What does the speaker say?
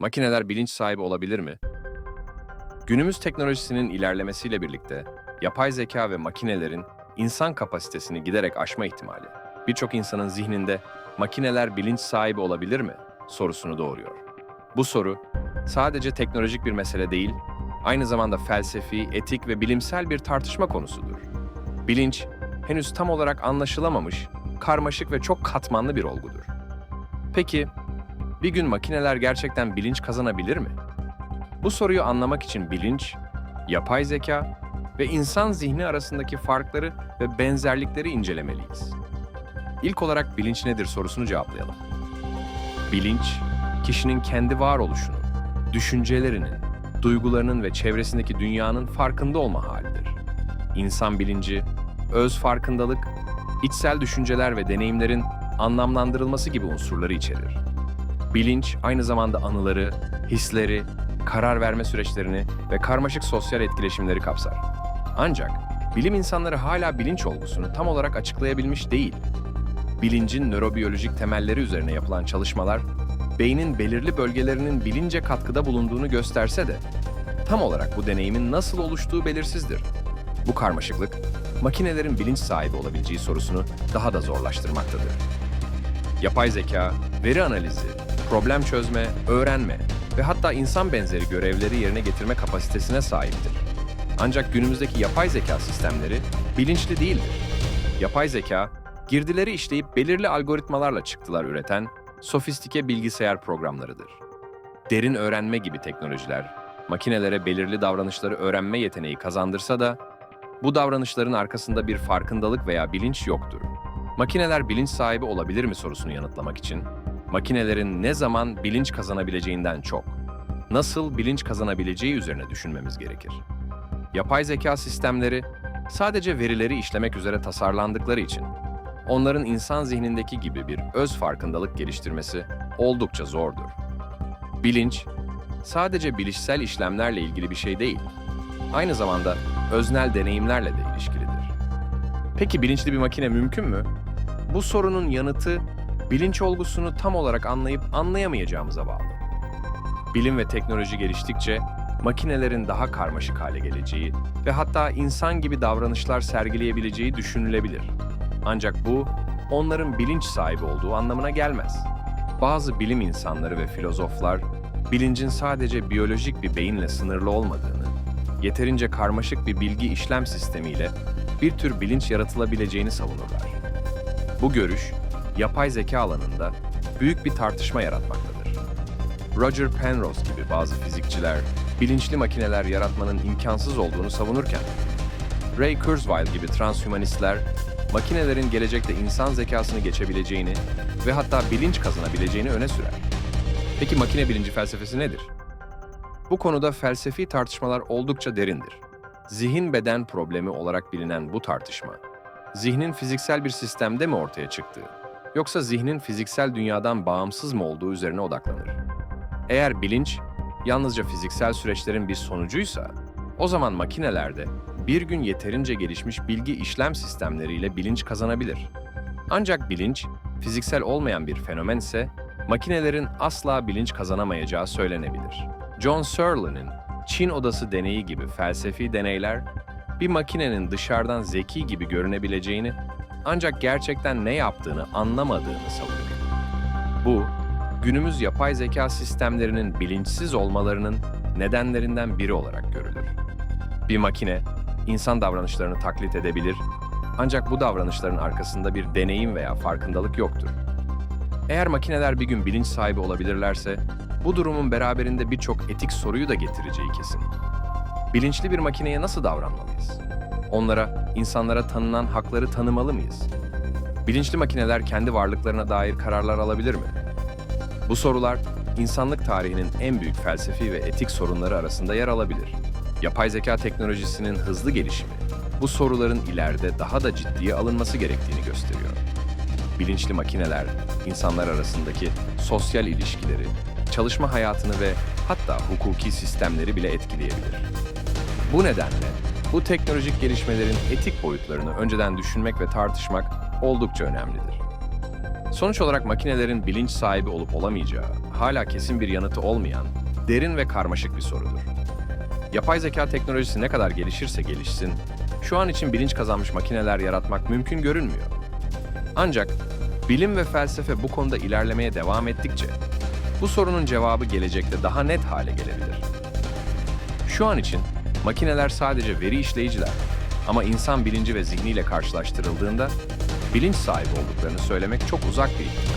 Makineler bilinç sahibi olabilir mi? Günümüz teknolojisinin ilerlemesiyle birlikte yapay zeka ve makinelerin insan kapasitesini giderek aşma ihtimali birçok insanın zihninde makineler bilinç sahibi olabilir mi sorusunu doğuruyor. Bu soru sadece teknolojik bir mesele değil, aynı zamanda felsefi, etik ve bilimsel bir tartışma konusudur. Bilinç henüz tam olarak anlaşılamamış, karmaşık ve çok katmanlı bir olgudur. Peki bir gün makineler gerçekten bilinç kazanabilir mi? Bu soruyu anlamak için bilinç, yapay zeka ve insan zihni arasındaki farkları ve benzerlikleri incelemeliyiz. İlk olarak bilinç nedir sorusunu cevaplayalım. Bilinç, kişinin kendi varoluşunu, düşüncelerinin, duygularının ve çevresindeki dünyanın farkında olma halidir. İnsan bilinci, öz farkındalık, içsel düşünceler ve deneyimlerin anlamlandırılması gibi unsurları içerir. Bilinç aynı zamanda anıları, hisleri, karar verme süreçlerini ve karmaşık sosyal etkileşimleri kapsar. Ancak bilim insanları hala bilinç olgusunu tam olarak açıklayabilmiş değil. Bilincin nörobiyolojik temelleri üzerine yapılan çalışmalar, beynin belirli bölgelerinin bilince katkıda bulunduğunu gösterse de tam olarak bu deneyimin nasıl oluştuğu belirsizdir. Bu karmaşıklık, makinelerin bilinç sahibi olabileceği sorusunu daha da zorlaştırmaktadır. Yapay zeka, veri analizi, problem çözme, öğrenme ve hatta insan benzeri görevleri yerine getirme kapasitesine sahiptir. Ancak günümüzdeki yapay zeka sistemleri bilinçli değildir. Yapay zeka, girdileri işleyip belirli algoritmalarla çıktılar üreten sofistike bilgisayar programlarıdır. Derin öğrenme gibi teknolojiler, makinelere belirli davranışları öğrenme yeteneği kazandırsa da bu davranışların arkasında bir farkındalık veya bilinç yoktur. Makineler bilinç sahibi olabilir mi sorusunu yanıtlamak için, makinelerin ne zaman bilinç kazanabileceğinden çok, nasıl bilinç kazanabileceği üzerine düşünmemiz gerekir. Yapay zeka sistemleri sadece verileri işlemek üzere tasarlandıkları için, onların insan zihnindeki gibi bir öz farkındalık geliştirmesi oldukça zordur. Bilinç, sadece bilişsel işlemlerle ilgili bir şey değil, aynı zamanda öznel deneyimlerle de ilişkilidir. Peki bilinçli bir makine mümkün mü? Bu sorunun yanıtı bilinç olgusunu tam olarak anlayıp anlayamayacağımıza bağlı. Bilim ve teknoloji geliştikçe makinelerin daha karmaşık hale geleceği ve hatta insan gibi davranışlar sergileyebileceği düşünülebilir. Ancak bu onların bilinç sahibi olduğu anlamına gelmez. Bazı bilim insanları ve filozoflar bilincin sadece biyolojik bir beyinle sınırlı olmadığını, yeterince karmaşık bir bilgi işlem sistemiyle bir tür bilinç yaratılabileceğini savunurlar. Bu görüş, yapay zeka alanında büyük bir tartışma yaratmaktadır. Roger Penrose gibi bazı fizikçiler, bilinçli makineler yaratmanın imkansız olduğunu savunurken, Ray Kurzweil gibi transhümanistler, makinelerin gelecekte insan zekasını geçebileceğini ve hatta bilinç kazanabileceğini öne sürer. Peki makine bilinci felsefesi nedir? Bu konuda felsefi tartışmalar oldukça derindir. Zihin beden problemi olarak bilinen bu tartışma, zihnin fiziksel bir sistemde mi ortaya çıktığı, yoksa zihnin fiziksel dünyadan bağımsız mı olduğu üzerine odaklanır. Eğer bilinç yalnızca fiziksel süreçlerin bir sonucuysa, o zaman makinelerde bir gün yeterince gelişmiş bilgi işlem sistemleriyle bilinç kazanabilir. Ancak bilinç, fiziksel olmayan bir fenomen ise makinelerin asla bilinç kazanamayacağı söylenebilir. John Searle'nin Çin Odası deneyi gibi felsefi deneyler, bir makinenin dışarıdan zeki gibi görünebileceğini ancak gerçekten ne yaptığını anlamadığını savunuyor. Bu, günümüz yapay zeka sistemlerinin bilinçsiz olmalarının nedenlerinden biri olarak görülür. Bir makine, insan davranışlarını taklit edebilir ancak bu davranışların arkasında bir deneyim veya farkındalık yoktur. Eğer makineler bir gün bilinç sahibi olabilirlerse, bu durumun beraberinde birçok etik soruyu da getireceği kesin. Bilinçli bir makineye nasıl davranmalıyız? Onlara, insanlara tanınan hakları tanımalı mıyız? Bilinçli makineler kendi varlıklarına dair kararlar alabilir mi? Bu sorular, insanlık tarihinin en büyük felsefi ve etik sorunları arasında yer alabilir. Yapay zeka teknolojisinin hızlı gelişimi, bu soruların ileride daha da ciddiye alınması gerektiğini gösteriyor. Bilinçli makineler, insanlar arasındaki sosyal ilişkileri, çalışma hayatını ve hatta hukuki sistemleri bile etkileyebilir. Bu nedenle bu teknolojik gelişmelerin etik boyutlarını önceden düşünmek ve tartışmak oldukça önemlidir. Sonuç olarak makinelerin bilinç sahibi olup olamayacağı, hala kesin bir yanıtı olmayan, derin ve karmaşık bir sorudur. Yapay zeka teknolojisi ne kadar gelişirse gelişsin, şu an için bilinç kazanmış makineler yaratmak mümkün görünmüyor. Ancak bilim ve felsefe bu konuda ilerlemeye devam ettikçe, bu sorunun cevabı gelecekte daha net hale gelebilir. Şu an için makineler sadece veri işleyiciler ama insan bilinci ve zihniyle karşılaştırıldığında bilinç sahibi olduklarını söylemek çok uzak ihtimal.